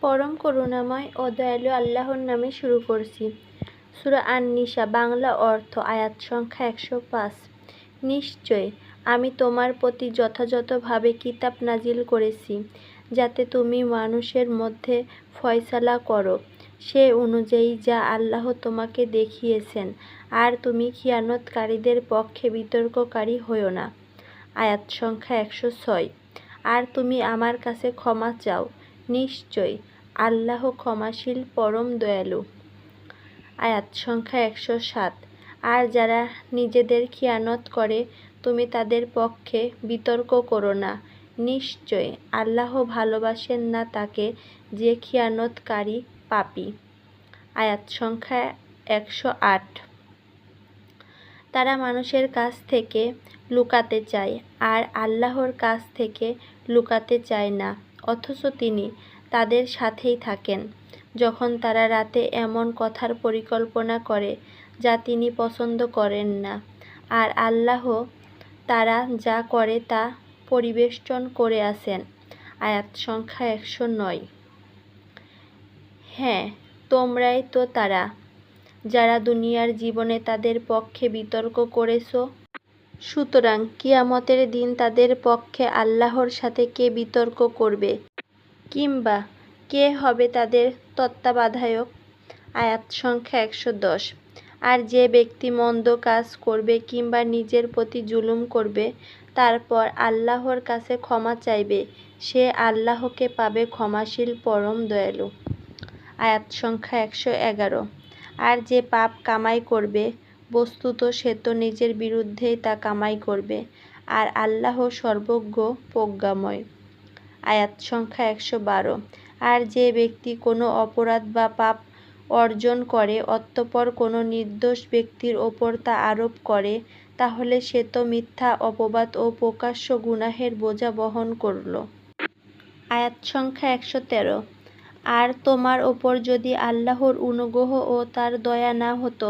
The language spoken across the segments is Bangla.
পরম করুণাময় ও দয়ালু আল্লাহর নামে শুরু করছি। সূরা আন-নিসা, বাংলা অর্থ, আয়াত সংখ্যা একশো পাঁচ। নিশ্চয়, আমি তোমার প্রতি যথাযথভাবে কিতাব নাজিল করেছি, যাতে তুমি মানুষের মধ্যে ফয়সালা করো। সে অনুযায়ী যা আল্লাহ তোমাকে দেখিয়েছেন, আর তুমি খিয়ানতকারীদের পক্ষে বিতর্ককারী হয়ো না। আয়াত সংখ্যা একশো ছয়। আর তুমি আমার কাছে ক্ষমা চাও নিশ্চয় আল্লাহ ক্ষমাশীল, পরম দয়ালু। আয়াত সংখ্যা একশো সাত। আর যারা নিজেদের খিয়ানত করে, তুমি তাদের পক্ষে বিতর্ক করো না। নিশ্চয় আল্লাহ ভালোবাসেন না তাকে যে খিয়ানতকারী পাপি। আয়াত সংখ্যা একশো আট। তারা মানুষের কাছ থেকে লুকাতে চায়, আর আল্লাহর কাছ থেকে লুকাতে চায় না। অথচ তিনি তাদের সাথেই থাকেন। যখন তারা রাতে এমন কথার পরিকল্পনা করে যা তিনি পছন্দ করেন না, আর আল্লাহ তারা যা করে তা পরিবেষ্টন করে আসেন আয়াত সংখ্যা একশো নয়। হ্যাঁ তোমরাই তো তারা, যারা দুনিয়ার জীবনে তাদের পক্ষে বিতর্ক করেছ সুতরাং কিয়ামতের দিন তাদের পক্ষে আল্লাহর সাথে কে বিতর্ক করবে? কিংবা কে হবে তাদের তত্ত্বাবধায়ক? আয়াত সংখ্যা একশো দশ। আর যে ব্যক্তি মন্দ কাজ করবে কিংবা নিজের প্রতি জুলুম করবে, তারপর আল্লাহর কাছে ক্ষমা চাইবে, সে আল্লাহকে পাবে ক্ষমাশীল, পরম দয়ালু। আয়াত সংখ্যা একশো এগারো। আর যে পাপ কামাই করবে বস্তুত সে তো নিজের বিরুদ্ধেই তা কামাই করবে, আর আল্লাহ সর্বজ্ঞ প্রজ্ঞাময়। আয়াত সংখ্যা একশো বারো। আর যে ব্যক্তি কোনো অপরাধ বা পাপ অর্জন করে, অতঃপর কোনো নির্দোষ ব্যক্তির ওপর তা আরোপ করে, তাহলে সে তো মিথ্যা অপবাদ ও প্রকাশ্য গুনাহের বোঝা বহন করল। আয়াত সংখ্যা একশো তেরো। আর তোমার ওপর যদি আল্লাহর অনুগ্রহ ও তার দয়া না হতো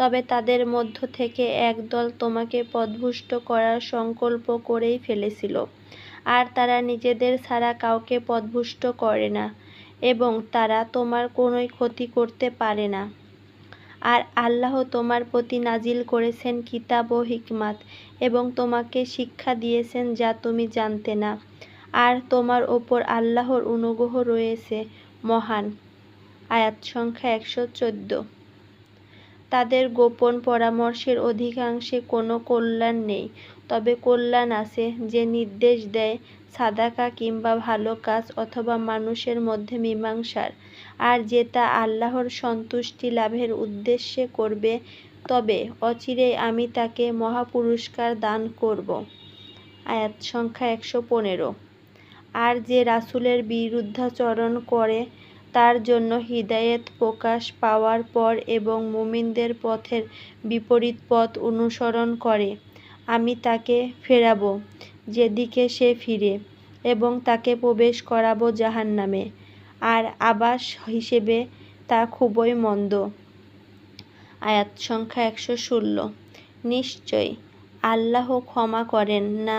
তবে তাদের মধ্য থেকে একদল তোমাকে পদভুষ্ট করার সংকল্প করেই ফেলেছিল। আর তারা নিজেদের ছাড়া কাউকে পদভুষ্ট করে না এবং তারা তোমার কোনোই ক্ষতি করতে পারে না। আর আল্লাহ তোমার প্রতি নাজিল করেছেন কিতাব ও হিকমাত এবং তোমাকে শিক্ষা দিয়েছেন যা তুমি জানতে না। আর তোমার ওপর আল্লাহর অনুগ্রহ রয়েছে মহান। আয়াত সংখ্যা একশো চোদ্দ। তাদের গোপন পরামর্শের অধিকাংশে কোনো কল্যাণ নেই। তবে কল্যাণ আছে যে নির্দেশ দেয় সাদাকা কিংবা ভালো কাজ অথবা মানুষের মধ্যে মীমাংসার। আর যে তা আল্লাহর সন্তুষ্টি লাভের উদ্দেশ্যে করবে, তবে অচিরেই আমি তাকে মহাপুরস্কার দান করব। আয়াত সংখ্যা একশো পনেরো। আর যে রাসুলের বিরুদ্ধাচরণ করে তার জন্য হিদায়েত প্রকাশ পাওয়ার পর এবং মুমিনদের পথের বিপরীত পথ অনুসরণ করে, আমি তাকে ফেরাবো, যেদিকে সে ফিরে, এবং তাকে প্রবেশ করাবো জাহান্নামে। আর আবাস হিসেবে তা খুবই মন্দ। আয়াত সংখ্যা একশো ষোলো। নিশ্চয় আল্লাহ ক্ষমা করেন না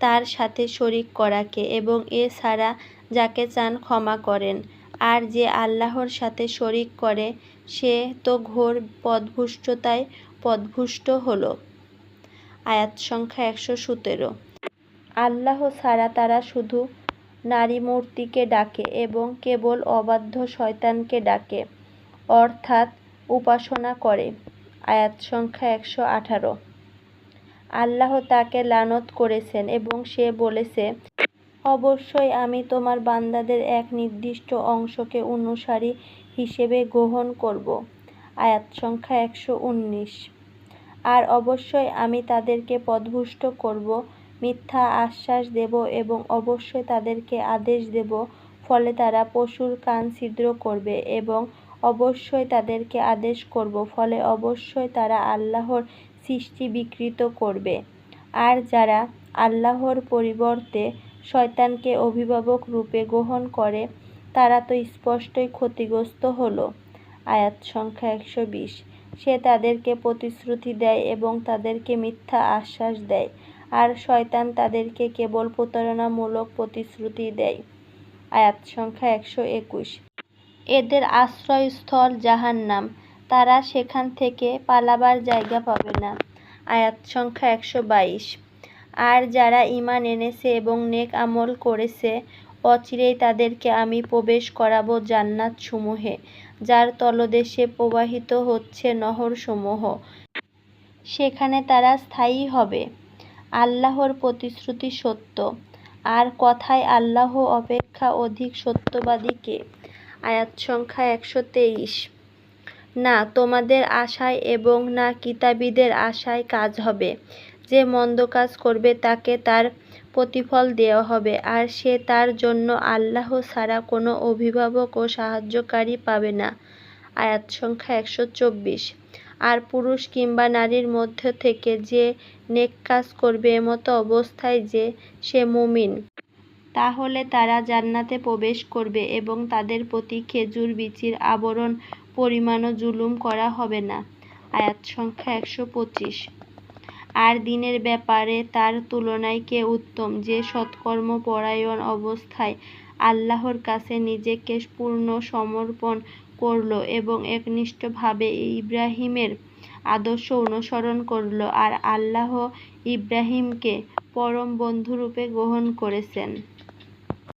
তার সাথে শরিক করাকে এবং এ ছাড়া যাকে চান ক্ষমা করেন। আর যে আল্লাহর সাথে শরিক করে, সে তো ঘোর পদভুষ্টতায় পদভুষ্ট হল। আয়াত সংখ্যা একশো সতেরো। আল্লাহ ছাড়া তারা শুধু নারী মূর্তিকে ডাকে এবং কেবল অবাধ্য শয়তানকে ডাকে, অর্থাৎ উপাসনা করে। আয়াত সংখ্যা একশো আঠারো। আল্লাহ তাকে লানত করেছেন এবং সে বলেছে অবশ্যই আমি তোমার বান্দাদের এক নির্দিষ্ট অংশকে অনুসারী হিসেবে গ্রহণ করব। আয়াত সংখ্যা একশো উনিশ। আর অবশ্যই আমি তাদেরকে পদভুষ্ট করব, মিথ্যা আশ্বাস দেব এবং অবশ্যই তাদেরকে আদেশ দেব, ফলে তারা পশুর কান ছিদ্র করবে এবং অবশ্যই তাদেরকে আদেশ করব, ফলে অবশ্যই তারা আল্লাহর সৃষ্টি বিকৃত করবে। আর যারা আল্লাহর পরিবর্তে শয়তানকে অভিভাবক রূপে গ্রহণ করে, তারা তো স্পষ্টই ক্ষতিগ্রস্ত হলো। আয়াত সংখ্যা একশো বিশ। সে তাদেরকে প্রতিশ্রুতি দেয় এবং তাদেরকে মিথ্যা আশ্বাস দেয়, আর শয়তান তাদেরকে কেবল প্রতারণামূলক প্রতিশ্রুতি দেয়। আয়াত সংখ্যা একশো একুশ। এদের আশ্রয়স্থল জাহান্নাম। তারা সেখান থেকে পালাবার জায়গা পাবে না। আয়াত সংখ্যা একশো বাইশ। আর যারা ঈমান এনেছে এবং নেক আমল করেছে, অচিরেই তাদেরকে আমি প্রবেশ করাবো জান্নাত সমূহে যার তলদেশে প্রবাহিত হচ্ছে নহরসমূহ। সেখানে তারা স্থায়ী হবে। আল্লাহর প্রতিশ্রুতি সত্য। আর কথায় আল্লাহ অপেক্ষা অধিক সত্যবাদী কে? আয়াত সংখ্যা একশো তেইশ। না, তোমাদের আশায় এবং না কিতাবীদের আশায় কাজ হবে। যে মন্দ কাজ করবে তাকে তার প্রতিফল দেওয়া হবে, আর সে তার জন্য আল্লাহ ছাড়া কোনো অভিভাবক ও সাহায্যকারী পাবে না। আয়াত সংখ্যা একশো চব্বিশ। আর পুরুষ কিংবা নারীর মধ্য থেকে যে নেক কাজ করবে এমতো অবস্থায় যে সে মুমিন, তাহলে তারা জান্নাতে প্রবেশ করবে এবং তাদের প্রতি খেজুর, বিচির আবরণ, পরিমাণও জুলুম করা হবে না। আয়াত সংখ্যা একশো পঁচিশ। আর দিনের ব্যাপারে তার তুলনায় কে উত্তম? যে সৎকর্ম পরায়ণ অবস্থায় আল্লাহর কাছে নিজেকে পূর্ণ সমর্পণ করল এবং একনিষ্ঠভাবে ইব্রাহিমের আদর্শ অনুসরণ করল আর আল্লাহ ইব্রাহিমকে পরম বন্ধুরূপে গ্রহণ করেছেন।